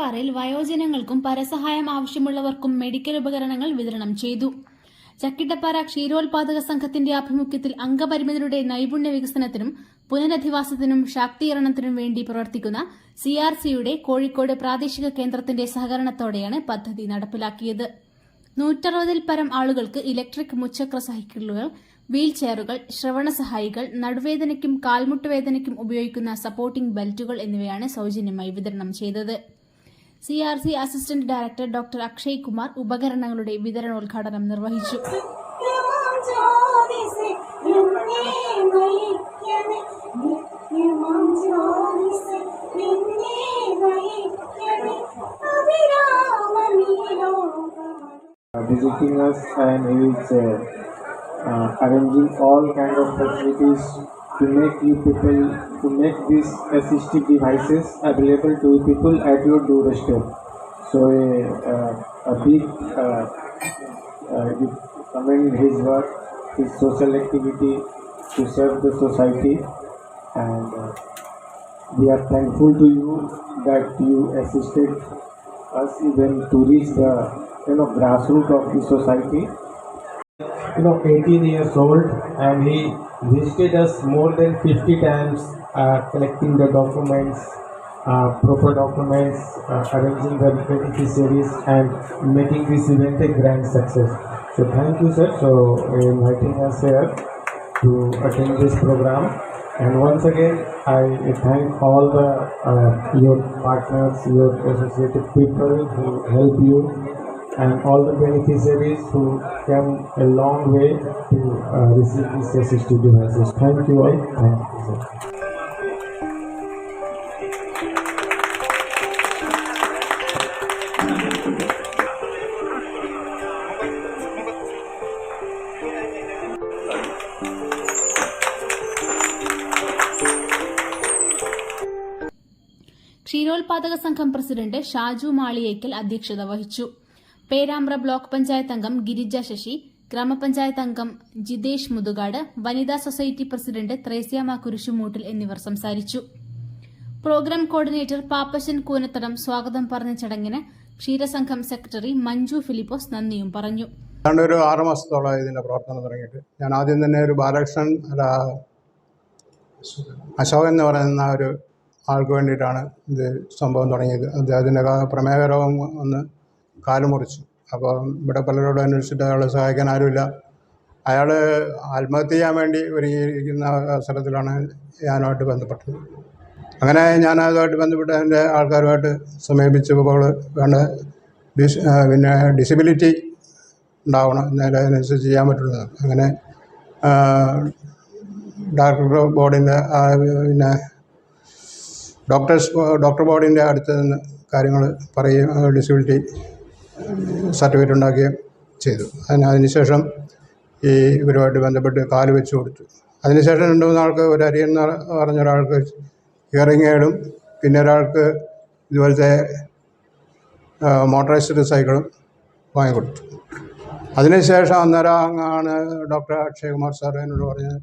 ചക്കിട്ടപ്പാറയിൽ വയോജനങ്ങൾക്കും പരസഹായം ആവശ്യമുള്ളവർക്കും medical ഉപകരണങ്ങൾ വിതരണം ചെയ്തു. ചക്കിട്ടപ്പാറ ക്ഷീരോത്പാദക സംഘത്തിന്റെ ആഭിമുഖ്യത്തിൽ അംഗപരിമിതരുടെ നൈപുണ്യ വികസനത്തിനും പുനരധിവാസത്തിനും ശാക്തീകരണത്തിനും വേണ്ടി പ്രവർത്തിക്കുന്ന സി ആർ സിയുടെ കോഴിക്കോട് പ്രാദേശിക കേന്ദ്രത്തിന്റെ സഹകരണത്തോടെയാണ് പദ്ധതി നടപ്പിലാക്കിയത്. നൂറ്ററുപതിൽ പരം ആളുകൾക്ക് ഇലക്ട്രിക് മുച്ചക്ര സൈക്കിളുകൾ വീൽ ചെയറുകൾ ശ്രവണ സഹായികൾ നടുവേദനയ്ക്കും കാൽമുട്ടുവേദനയ്ക്കും ഉപയോഗിക്കുന്ന സപ്പോർട്ടിംഗ് ബെൽറ്റുകൾ എന്നിവയാണ് സൗജന്യമായി വിതരണം ചെയ്തത്. C R C assistant director doctor Akshay Kumar ഉപകരണങ്ങളുടെ വിതരണോദ്ഘാടനം നിർവഹിച്ചു. Visiting us and is uh, uh, arranging all kind of facilities to make you people to make these assistive devices available to people at your doorstep. So uh, a big uh, uh, commend his work, his social activity to serve the society, and uh, we are thankful to you that you assisted us even to reach the you know grassroots of the society. You know, 18 years old, and he visited us more than 50 times, uh, collecting the documents, uh, proper documents, uh, arranging the beneficiaries, and making this event a grand success. So thank you, sir, for inviting us here to attend this program. And once again, I thank all the uh, your partners, your associated people who help you, and all the beneficiaries who came a long way to uh, receive these assistive devices. Thank you all. Thank you. Sir. ക്ഷീരോത്പാദക സംഘം president Shaju Maliyekkal അധ്യക്ഷത വഹിച്ചു Perambra block panchayat അംഗം ഗിരിജ ശശി ഗ്രാമപഞ്ചായത്ത് അംഗം ജിതേഷ് മുതുകാട് വനിതാ society president Thresiamma Kurisumoottil എന്നിവർ സംസാരിച്ചു. Programme coordinator പാപ്പശൻ കൂനത്തടം സ്വാഗതം പറഞ്ഞ ചടങ്ങിന് ക്ഷീരസംഘം സെക്രട്ടറി മഞ്ജു ഫിലിപ്പോസ് നന്ദിയും പറഞ്ഞു. ഏതാണ്ട് ഒരു ആറ് മാസത്തോളം ഇതിന്റെ പ്രവർത്തനം തുടങ്ങിയിട്ട്. ഞാൻ ആദ്യം തന്നെ ഒരു ബാലകൃഷ്ണൻ അല്ല അശോകൻ എന്ന് പറയുന്ന ഒരു ആൾക്ക് വേണ്ടിയിട്ടാണ് ഇത് സംഭവം തുടങ്ങിയത്. അദ്ദേഹത്തിന്റെ കാ- പ്രമേഹ രോഗം ഒന്ന് കാൽ മുറിച്ചു അപ്പോൾ ഇവിടെ പലരോടും അന്വേഷിച്ചിട്ട് അയാളെ സഹായിക്കാൻ ആരുമില്ല. അയാൾ ആത്മഹത്യ ചെയ്യാൻ വേണ്ടി ഒരുങ്ങിയിരിക്കുന്ന അവസരത്തിലാണ് ഞാനുമായിട്ട് ബന്ധപ്പെട്ടത്. അങ്ങനെ ഞാൻ അതുമായിട്ട് ബന്ധപ്പെട്ട് എന്റെ ആൾക്കാരുമായിട്ട് സമീപിച്ചപ്പോൾ വേണ്ട ഡിസ് പിന്നെ ഡിസബിലിറ്റി ഉണ്ടാവണം. നേരെ അതിനനുസരിച്ച് ചെയ്യാൻ പറ്റുള്ളൂ. അങ്ങനെ ഡോക്ടർ ബോർഡിന്റെ പിന്നെ ഡോക്ടേഴ്സ് ഡോക്ടർ ബോർഡിന്റെ അടുത്ത് നിന്ന് കാര്യങ്ങൾ പറയും ഡിസബിലിറ്റി സർട്ടിഫിക്കറ്റ് ഉണ്ടാക്കുകയും ചെയ്തു. അതിന് അതിനുശേഷം ഈ ഇവരുമായിട്ട് ബന്ധപ്പെട്ട് പാൽ വെച്ച് കൊടുത്തു. അതിനുശേഷം രണ്ട് മൂന്നാൾക്ക് ഒരു അരിയൻ എന്ന് പറഞ്ഞ ഒരാൾക്ക് ഹിയറിംഗ് പിന്നെ ഒരാൾക്ക് ഇതുപോലത്തെ മോട്ടറൈസ്ഡ് സൈക്കിളും വാങ്ങിക്കൊടുത്തു അതിനുശേഷം അന്നേരം ആണ് ഡോക്ടർ അക്ഷയകുമാർ സാർ എന്നോട് പറഞ്ഞത്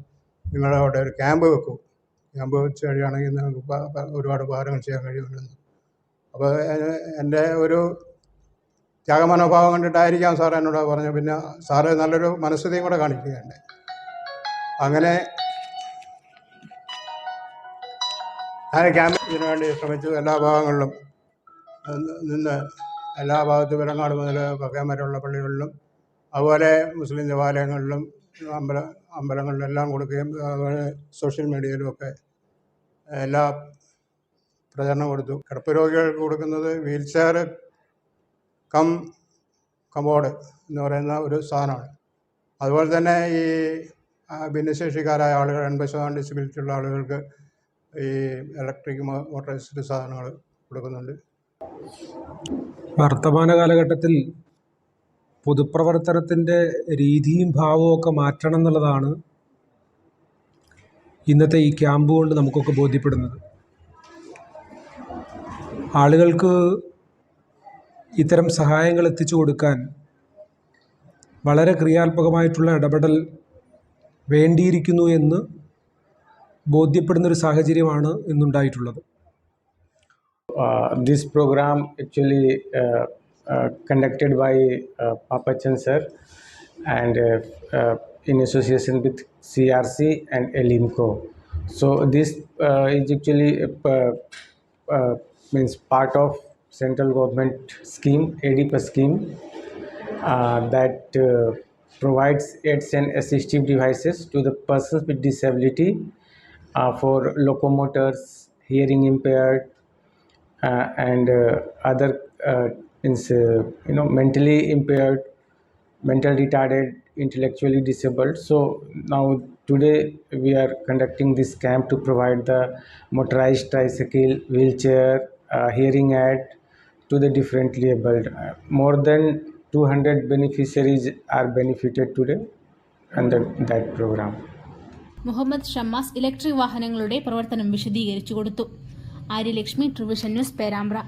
നിങ്ങളവിടെ ഒരു ക്യാമ്പ് വെക്കൂ. ക്യാമ്പ് വെച്ച് കഴിയുകയാണെങ്കിൽ നിങ്ങൾക്ക് ഒരുപാട് ഉപകാരങ്ങൾ ചെയ്യാൻ കഴിയുമെന്ന്. അപ്പോൾ എന്റെ ഒരു ത്യാഗമനോഭാവം കണ്ടിട്ടായിരിക്കാം സാർ എന്നോട് പറഞ്ഞു പിന്നെ സാറ് നല്ലൊരു മനസ്ഥിതിയും കൂടെ കാണിക്കുകയുണ്ട് അങ്ങനെ ഞാൻ ക്യാമ്പിന് വേണ്ടി ശ്രമിച്ചു. എല്ലാ ഭാഗങ്ങളിലും നിന്ന് എല്ലാ ഭാഗത്തും വിലങ്ങാട് മുതൽ കക്കയം വരെയുള്ള പള്ളികളിലും അതുപോലെ മുസ്ലിം ദേവാലയങ്ങളിലും അമ്പല അമ്പലങ്ങളിലെല്ലാം കൊടുക്കുകയും അതുപോലെ സോഷ്യൽ മീഡിയയിലുമൊക്കെ എല്ലാ പ്രചരണം കൊടുത്തു. കിടപ്പ് രോഗികൾക്ക് കൊടുക്കുന്നത് വീൽ ചെയർ കം കമ്പോഡ് എന്ന് പറയുന്ന ഒരു സാധനമാണ്. അതുപോലെ തന്നെ ഈ ഭിന്നശേഷിക്കാരായ ആളുകൾ എൺപത് ശതമാനം ഡിസബിലിറ്റി ഉള്ള ആളുകൾക്ക് ഈ ഇലക്ട്രിക് മോട്ടോറൈസ്ഡ് സാധനങ്ങൾ കൊടുക്കുന്നുണ്ട്. വർത്തമാന കാലഘട്ടത്തിൽ പൊതുപ്രവർത്തനത്തിന്റെ രീതിയും ഭാവവും ഒക്കെ മാറ്റണം എന്നുള്ളതാണ് ഇന്നത്തെ ഈ ക്യാമ്പ് കൊണ്ട് നമുക്കൊക്കെ ബോധ്യപ്പെടുന്നത്. ആളുകൾക്ക് ഇത്തരം സഹായങ്ങൾ എത്തിച്ചു കൊടുക്കാൻ വളരെ ക്രിയാത്മകമായിട്ടുള്ള ഇടപെടൽ വേണ്ടിയിരിക്കുന്നു എന്ന് ബോധ്യപ്പെടുന്നൊരു സാഹചര്യമാണ് ഇന്നുണ്ടായിട്ടുള്ളത് uh, actually uh, uh, conducted by uh, Papachan sir and uh, uh, in association with CRC and Elimco. So this uh, is actually uh, uh, means part of central government scheme, ADPA scheme uh, that uh, provides aids and assistive devices to the persons with disability uh, for locomotors, hearing impaired, uh, and uh, other uh, means, you know mentally impaired, mental retarded, intellectually disabled. So now today we are conducting this camp to provide the motorized tricycle, wheelchair, uh, hearing aid to the differently Uh, more than 200 beneficiaries are benefited today under that program. Muhammad Shammas electric വാഹനങ്ങളുടെ പ്രവർത്തനം വിശദീകരിച്ചു കൊടുത്തു Aryalakshmi ട്രിവിഷൻ news Perambra